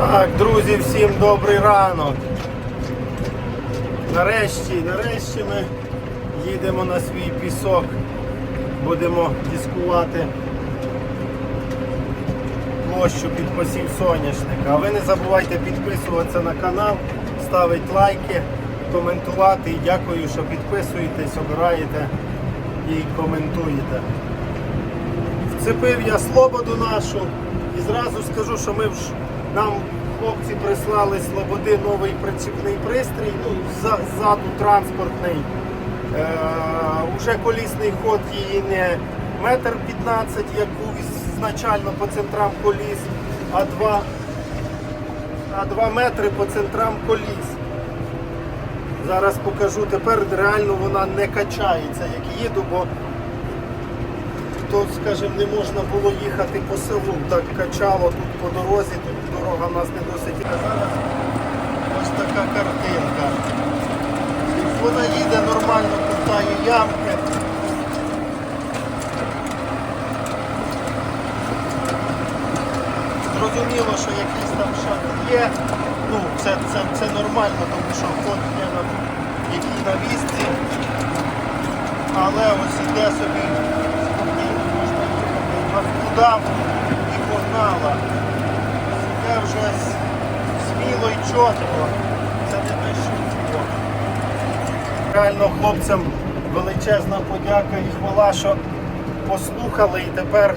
Так, друзі, всім добрий ранок. Нарешті, нарешті ми їдемо на свій пісок. Будемо дискувати площу під посів соняшника. А ви не забувайте підписуватися на канал, ставити лайки, коментувати. І дякую, що підписуєтесь, обираєте і коментуєте. Вцепив я слободу нашу і зразу скажу, що ми ж нам хлопці прислали слободи новий приціпний пристрій, ну, ззаду транспортний. Е, уже колісний ход її не метр 15, як був ізначально по центрам коліс, а 2, а 2 метри по центрам коліс. Зараз покажу, тепер реально вона не качається, як їду, бо то, скажімо, не можна було їхати по селу, так качало тут по дорозі, дорога в нас не досить. Зараз ось така картинка. Вона їде нормально, кутає ямки. Зрозуміло, що якийсь там шаг є. Ну, це, це, це нормально, тому що ход є на який на візці. Але ось іде собі спокійно, можна їхати і погнала. Вже сміло і чітко. Це не те. Реально хлопцям величезна подяка і хвала, що послухали і тепер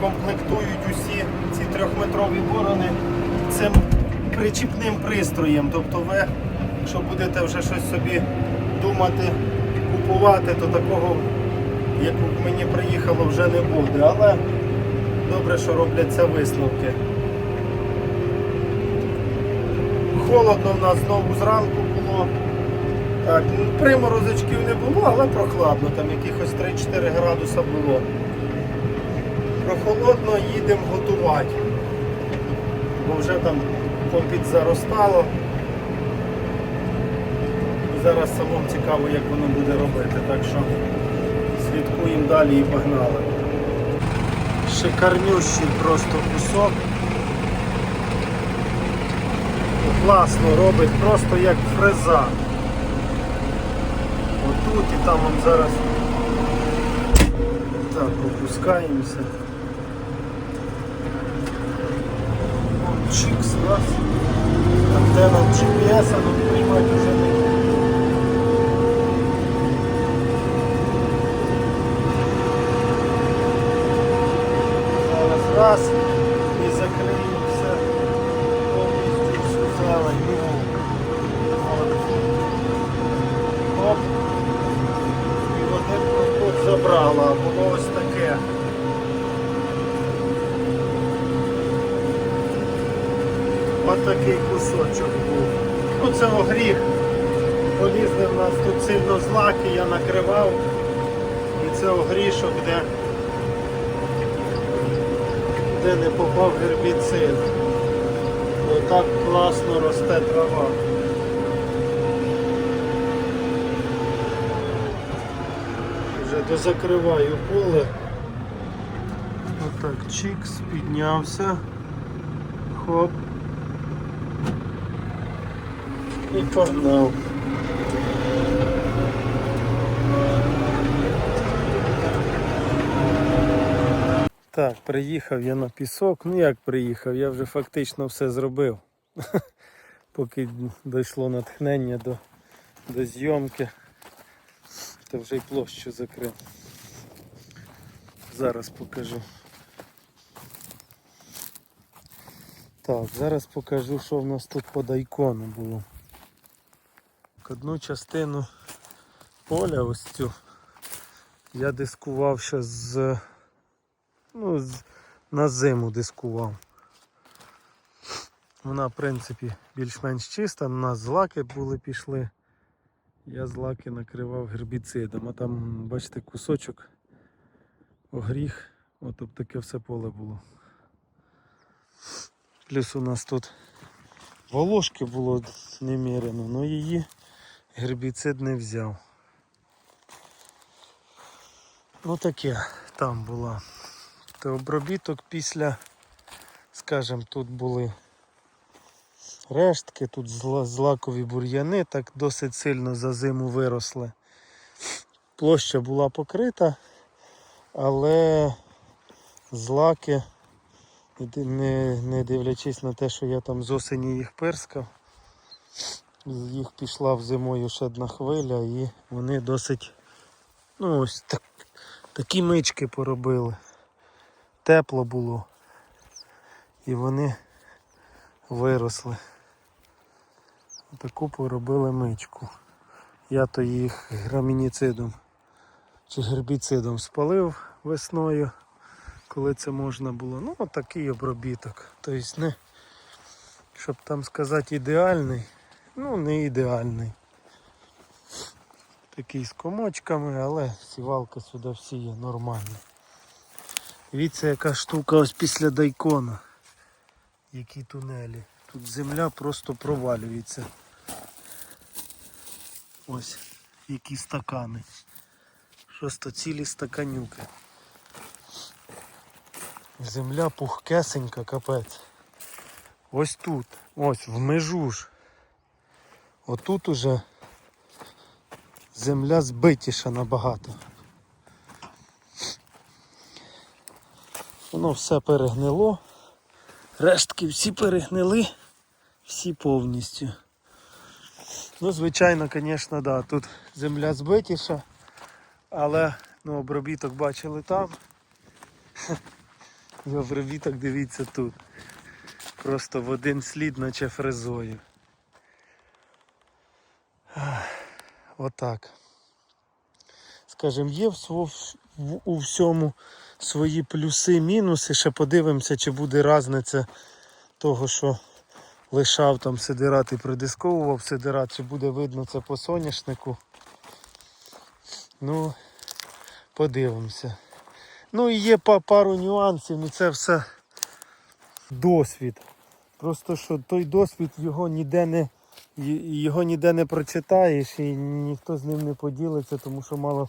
комплектують усі ці трьохметрові борони цим причіпним пристроєм. Тобто ви, якщо будете вже щось собі думати, купувати, то такого, як мені приїхало, вже не буде. Але добре, що робляться висновки. Холодно в нас знову зранку було. Так, ну, приморозочків не було, але прохладно, там якихось 3-4 градуса було. Прохолодно їдемо готувати. Бо вже там попід заростало. Зараз самому цікаво, як воно буде робити. Так що слідкуємо далі і погнали. Шикарнющий просто кусок. Класно робить, просто як фреза. Отут і там вам зараз так, опускаємося. Чикс раз. Антенна GPS, ну приймати вже не буде. Зараз раз і закриємо все повністю всю зелень. От. Оп. І один проход забрала, а було ось таке. Ось такий кусочок був. Ну це огріх. Полізли в нас тут сильно злаки, я накривав. І це огрішок, де, де не попав гербіцид. Отак класно росте трава. Вже дозакриваю поле. Отак, чікс, піднявся. Хоп. І погнав. Так, приїхав я на пісок. Ну як приїхав? Я вже фактично все зробив. Поки дійшло натхнення до, до зйомки, то вже й площу закрив. Зараз покажу. Так, зараз покажу, що в нас тут по дайкону було. Одну частину поля ось цю я дискував ще з, ну, на зиму дискував. Вона в принципі більш-менш чиста, у нас злаки були пішли. Я злаки накривав гербіцидом, а там, бачите, кусочок огріх, от об таке все поле було. Плюс у нас тут волошки було неміряно, але її гербіцид не взяв. Ну таке там була. То обробіток після, скажімо, тут були рештки, тут злакові бур'яни так досить сильно за зиму виросли. Площа була покрита, але злаки, не, не дивлячись на те, що я там з осені їх перскав, їх пішла в зимою ще одна хвиля і вони досить ну ось так, такі мички поробили. Тепло було. І вони виросли. Таку поробили мичку. Я то їх грамініцидом чи гербіцидом спалив весною, коли це можна було. Ну, отакий обробіток. Тобто не, щоб там сказати ідеальний, ну не ідеальний. Такий з комочками, але сівалка сюди всі є нормальна. Дивіться, яка штука ось після дайкона. Які тунелі. Тут земля просто провалюється. Ось які стакани. Просто цілі стаканюки. Земля пухкесенька, капець. Ось тут, ось в межу ж. Отут уже земля збитіша набагато. Воно все перегнило. Рештки всі перегнили, всі повністю. Ну, звичайно, звісно, да, тут земля збитіша, але ну, обробіток бачили там. І обробіток дивіться тут. Просто в один слід, наче фрезою. Отак. Скажем, є в, в- у всьому свої плюси, мінуси. Ще подивимося, чи буде різниця того, що лишав там сидират і придисковував сидират, чи буде видно це по соняшнику. Ну, подивимося. Ну і є пару нюансів, ну це все досвід. Просто що той досвід його ніде не, його ніде не прочитаєш і ніхто з ним не поділиться, тому що мало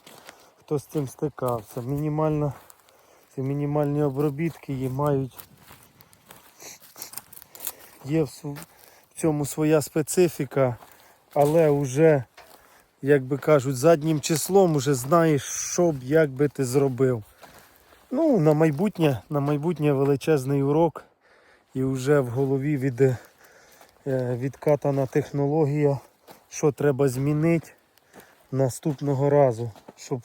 хто з цим стикався. Мінімально, ці мінімальні обробітки її мають. Є в цьому своя специфіка, але вже, як би кажуть, заднім числом вже знаєш, що б, як би ти зробив. Ну, на майбутнє, на майбутнє величезний урок і вже в голові від, е, відкатана технологія, що треба змінити наступного разу, щоб,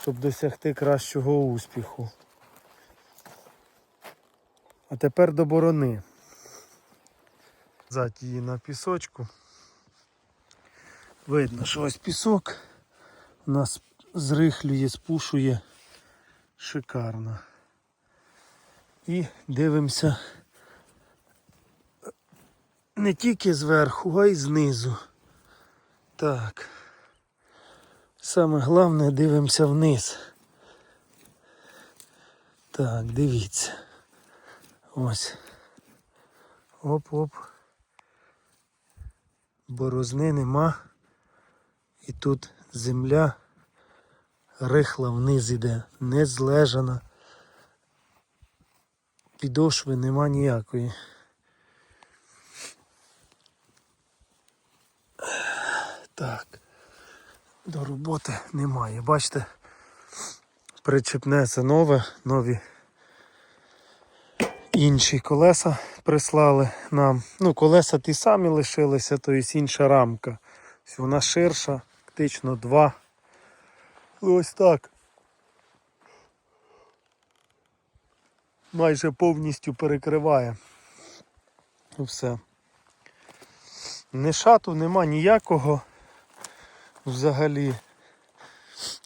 щоб досягти кращого успіху. А тепер до борони. Зать її на пісочку. Видно, що ось пісок у нас зрихлює, спушує шикарно. І дивимося не тільки зверху, а й знизу. Так. Саме головне дивимося вниз. Так, дивіться. Ось. Оп-оп. Борозни нема. І тут земля рихла вниз іде, не злежана. Підошви нема ніякої. Так, до роботи немає. Бачите, причепне це нове, нові інші колеса прислали нам. Ну, колеса ті самі лишилися, то є інша рамка. Вона ширша, фактично два. Ось так. Майже повністю перекриває. І все. Не шату нема ніякого взагалі.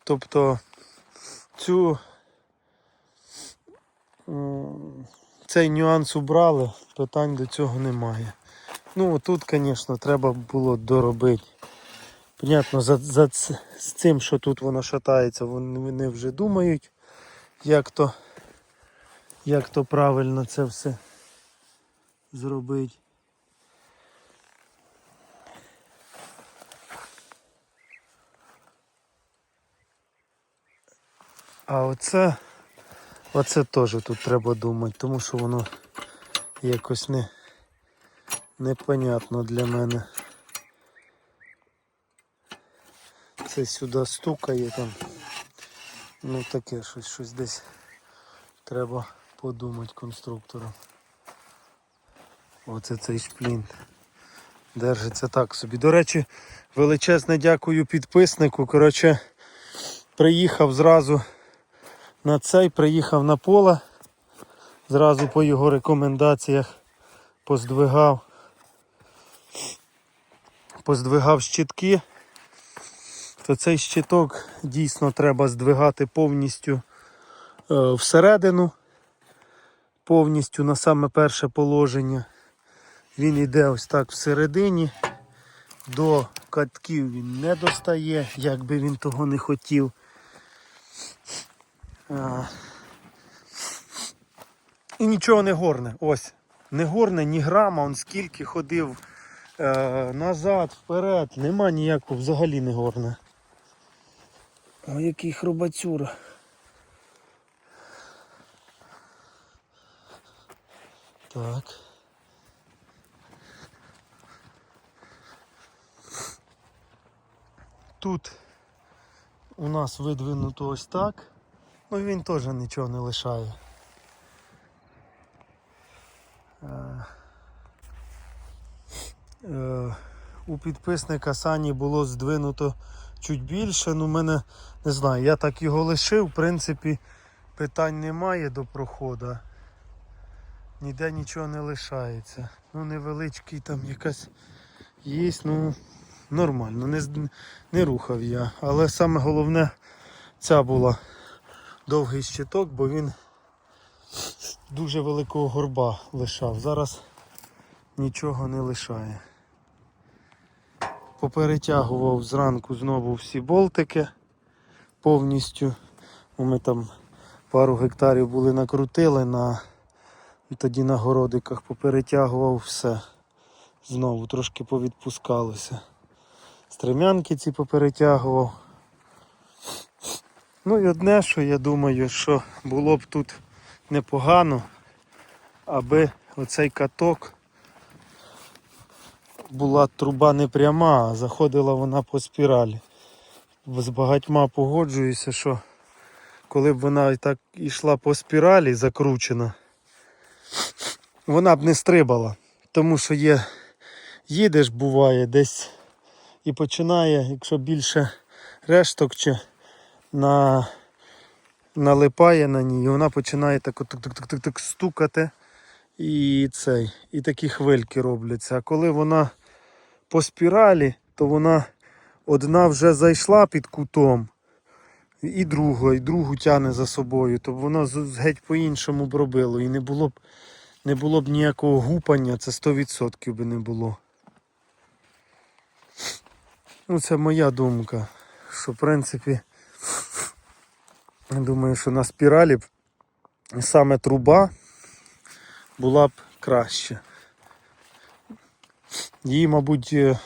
Тобто цю цей нюанс убрали, питань до цього немає. Ну тут, звісно, треба було доробити. Понятно, за, за з цим, що тут воно шатається, вони, вже думають, як то, як то правильно це все зробити. А оце, оце теж тут треба думати, тому що воно якось не, непонятно для мене. Це сюди стукає там. Ну таке щось, щось десь треба подумати конструкторам. Оце цей шплінт. Держиться так собі. До речі, величезне дякую підписнику. Коротше, приїхав зразу на цей, приїхав на поле. Зразу по його рекомендаціях поздвигав. Поздвигав щитки. То цей щиток дійсно треба здвигати повністю е, всередину, повністю на саме перше положення. Він йде ось так всередині. До катків він не достає, як би він того не хотів. І нічого не горне. Ось. Не горне ні грама, он скільки ходив е, назад, вперед, нема ніякого, взагалі не горне. О, який хробацюра. Так. Тут у нас видвинуто ось так. Ну він теж нічого не лишає. Е, е, у підписника Сані було здвинуто чуть більше, ну мене не знаю, я так його лишив, в принципі, питань немає до проходу. Ніде нічого не лишається. Ну невеличкий там якась є, ну нормально, не, не рухав я. Але саме головне ця була довгий щиток, бо він дуже великого горба лишав. Зараз нічого не лишає. Поперетягував зранку знову всі болтики повністю. Ну, Ми там пару гектарів були накрутили на тоді на городиках поперетягував все. Знову трошки повідпускалося. Стремянки ці поперетягував. Ну і одне, що я думаю, що було б тут непогано, аби оцей каток була труба не пряма, а заходила вона по спіралі. З багатьма погоджуюся, що коли б вона і так йшла по спіралі закручена, вона б не стрибала. Тому що є, їдеш буває десь і починає, якщо більше решток чи на, налипає на ній, і вона починає так, так, стукати і цей, і такі хвильки робляться. А коли вона по спіралі, то вона одна вже зайшла під кутом, і друга, і другу тягне за собою, то воно геть по-іншому б робило. І не було б, не було б ніякого гупання, це 100% би не було. Ну, це моя думка. Що в принципі, думаю, що на спіралі б саме труба була б краще. Їй, мабуть, е,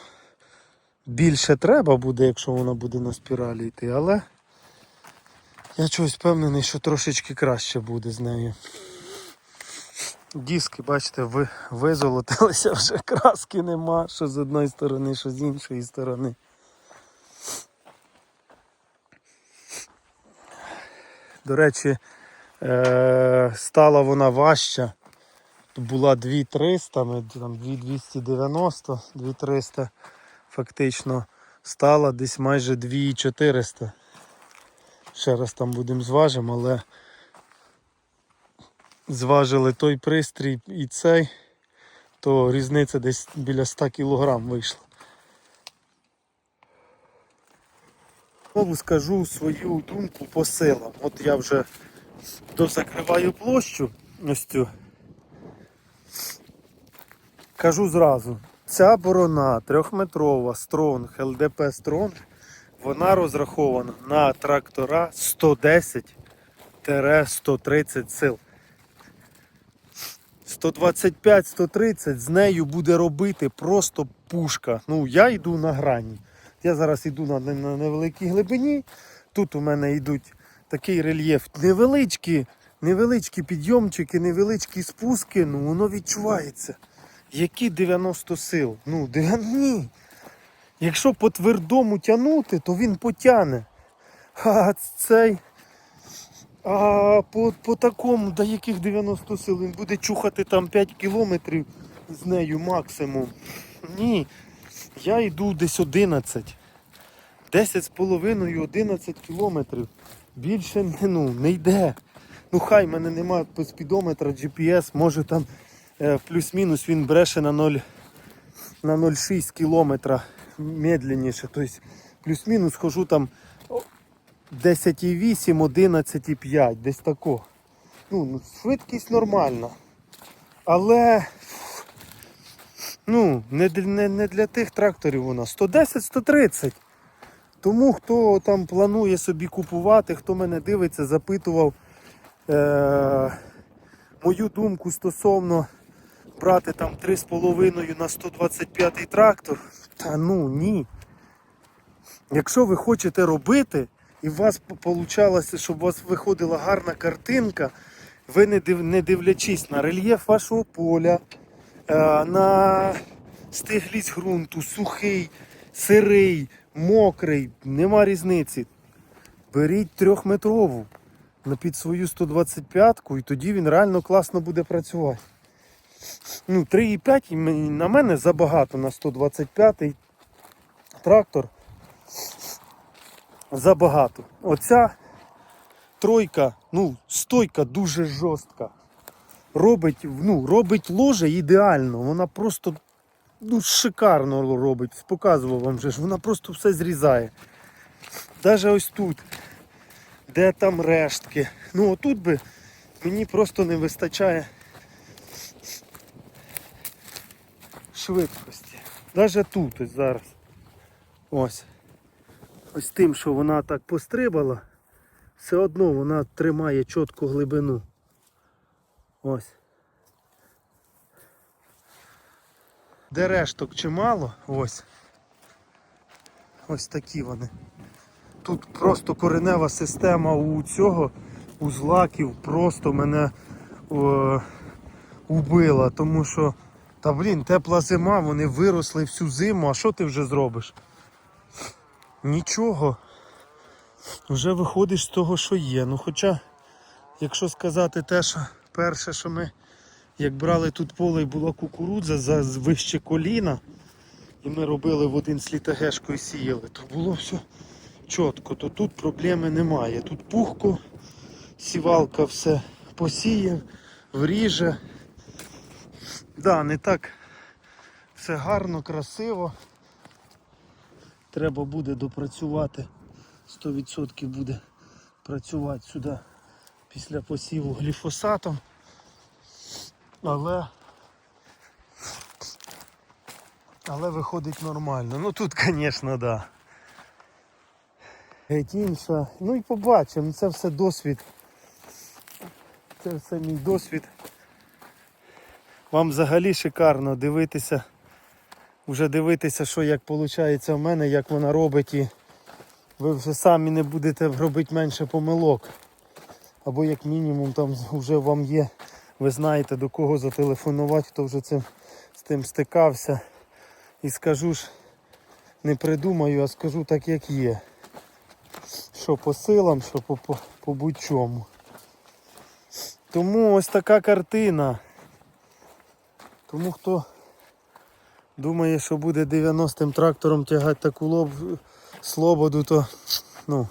більше треба буде, якщо вона буде на спіралі йти, але я чогось впевнений, що трошечки краще буде з нею. Диски, бачите, ви, визолотилися вже, краски нема, що з одної сторони, що з іншої сторони. До речі, е- стала вона важча. Була 2300, ми там 2290, 2300 фактично стала десь майже 2400. Ще раз там будемо зважимо, але зважили той пристрій і цей, то різниця десь біля 100 кг вийшла. Знову скажу свою думку по силам. От я вже дозакриваю площу ось цю. Кажу зразу, ця борона трьохметрова Стронг, ЛДП Стронг, вона розрахована на трактора 110-130 сил. 125-130 з нею буде робити просто пушка. Ну, я йду на грані. Я зараз йду на, невеликій глибині. Тут у мене йдуть такий рельєф невеличкі, невеличкі підйомчики, невеличкі спуски, ну воно відчувається. Які 90 сил? Ну, 90... ні. Якщо по твердому тягнути, то він потягне. А цей. А по, по такому, до яких 90 сил, він буде чухати там 5 кілометрів з нею максимум. Ні. Я йду десь 11. 10 з половиною 11 кілометрів. Більше не, ну, не йде. Ну хай в мене немає спідометра, GPS, може там е, плюс-мінус він бреше на 0 на 0,6 кілометра медленніше. Тобто плюс-мінус хожу там 10,8, 11,5, десь тако. Ну, ну, швидкість нормальна. Але ну, не, не, не для тих тракторів вона. 110-130. Тому хто там планує собі купувати, хто мене дивиться, запитував е- мою думку стосовно брати там 3,5 на 125 трактор. Та ну ні. Якщо ви хочете робити, і у вас вийшло, щоб у вас виходила гарна картинка, ви не, див, не дивлячись на рельєф вашого поля, на стиглість ґрунту, сухий, сирий, мокрий, нема різниці. Беріть трьохметрову під свою 125-ку і тоді він реально класно буде працювати. Ну, 3,5 на мене забагато на 125-й трактор. Забагато. Оця тройка, ну, стойка дуже жорстка. Робить, ну, робить ложе ідеально. Вона просто ну, шикарно робить. Показував вам же ж, вона просто все зрізає. Навіть ось тут, де там рештки. Ну отут би мені просто не вистачає швидкості. Навіть тут ось зараз. Ось. Ось тим, що вона так пострибала, все одно вона тримає чітку глибину. Ось. Де решток чимало, ось. Ось такі вони. Тут просто коренева система у цього, у злаків просто мене о, убила, тому що, та блін, тепла зима, вони виросли всю зиму, а що ти вже зробиш? Нічого. Вже виходиш з того, що є. Ну хоча, якщо сказати те, що перше, що ми як брали тут поле і була кукурудза за вище коліна, і ми робили в один і сіяли, то було все чітко, то тут проблеми немає. Тут пухко, сівалка все посіє, вріже. Да, не так все гарно, красиво. Треба буде допрацювати. 100% буде працювати сюди після посіву гліфосатом. Але але виходить нормально. Ну тут, звісно, да. Геть інша. Ну і побачимо, це все досвід. Це все мій досвід. Вам взагалі шикарно дивитися, вже дивитися, що як виходить в мене, як вона робить, і ви вже самі не будете робити менше помилок. Або як мінімум там вже вам є, ви знаєте до кого зателефонувати, хто вже цим, з тим стикався. І скажу ж, не придумаю, а скажу так, як є. Що по силам, що по, по, по будь-чому. Тому ось така картина. Тому хто думає, що буде 90-м трактором тягати таку лоб, слободу, то ну,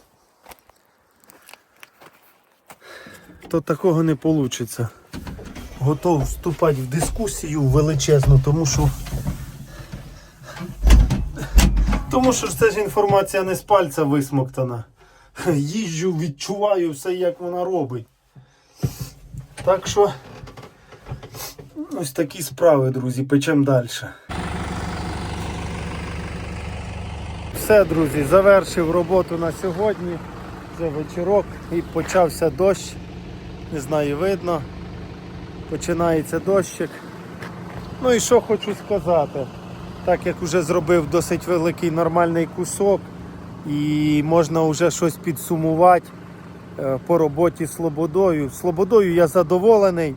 то такого не вийде. Готов вступати в дискусію величезну, тому що тому що це ж інформація не з пальця висмоктана. Їжджу, відчуваю все, як вона робить. Так що ось такі справи, друзі, печемо далі. Все, друзі, завершив роботу на сьогодні. Вже вечірок і почався дощ. Не знаю, видно. Починається дощик. Ну і що хочу сказати. Так як вже зробив досить великий нормальний кусок і можна вже щось підсумувати е, по роботі з Слободою. Слободою я задоволений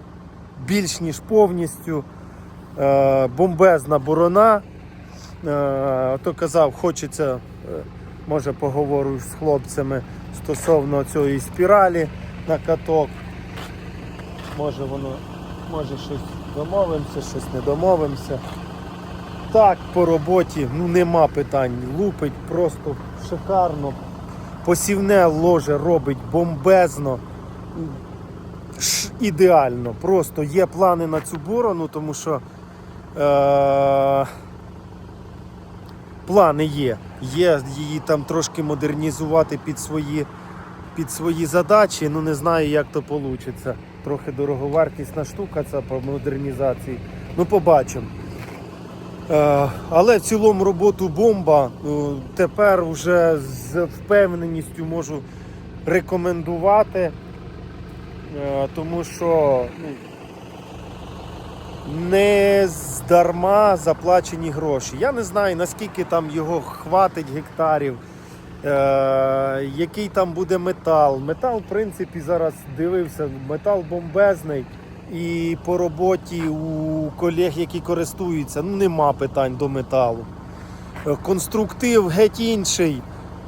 більш ніж повністю. Е, бомбезна борона. Е, то казав, хочеться, може поговорю з хлопцями стосовно цієї спіралі на каток. Може воно, може щось домовимося, щось не домовимося. Так, по роботі ну нема питань. Лупить просто шикарно. Посівне ложе робить бомбезно. Ш- ідеально. Просто є плани на цю борону, тому що е- плани є. Є її там трошки модернізувати під свої, під свої задачі. Ну не знаю, як то вийде. Трохи дороговартісна штука ця по модернізації. Ну, побачимо. Е, але в цілому роботу бомба. Ну, Тепер вже з впевненістю можу рекомендувати, е, тому що ну, не здарма заплачені гроші. Я не знаю, наскільки там його хватить гектарів, е, який там буде метал. Метал, в принципі, зараз дивився, метал бомбезний. І по роботі у колег, які користуються, ну нема питань до металу. Е, Конструктив геть інший,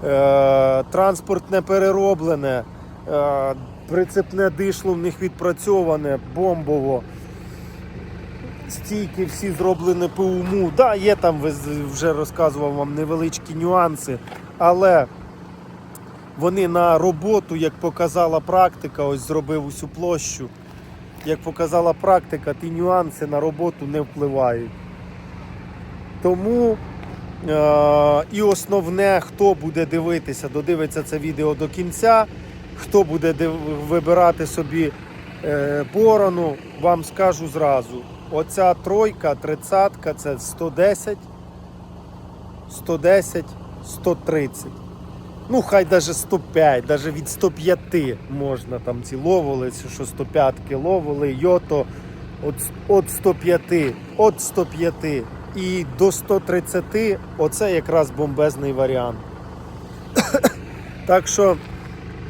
е, транспорт не перероблене, е, прицепне дишло в них відпрацьоване, бомбово. Стійки всі зроблені по уму. Да, є там, вже розказував вам невеличкі нюанси, але вони на роботу, як показала практика, ось зробив усю площу. Як показала практика, ті нюанси на роботу не впливають. Тому е- і основне, хто буде дивитися, додивиться це відео до кінця, хто буде вибирати собі е- борону, вам скажу зразу. Оця тройка, тридцятка це 110, 110, 130. Ну, хай даже 105, даже від 105 можна там ці ловили, що 105 ловили, йото от, от 105, от 105 і до 130 оце якраз бомбезний варіант. так що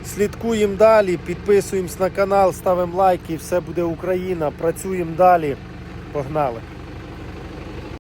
слідкуємо далі, підписуємось на канал, ставимо лайки, все буде Україна, працюємо далі. Погнали!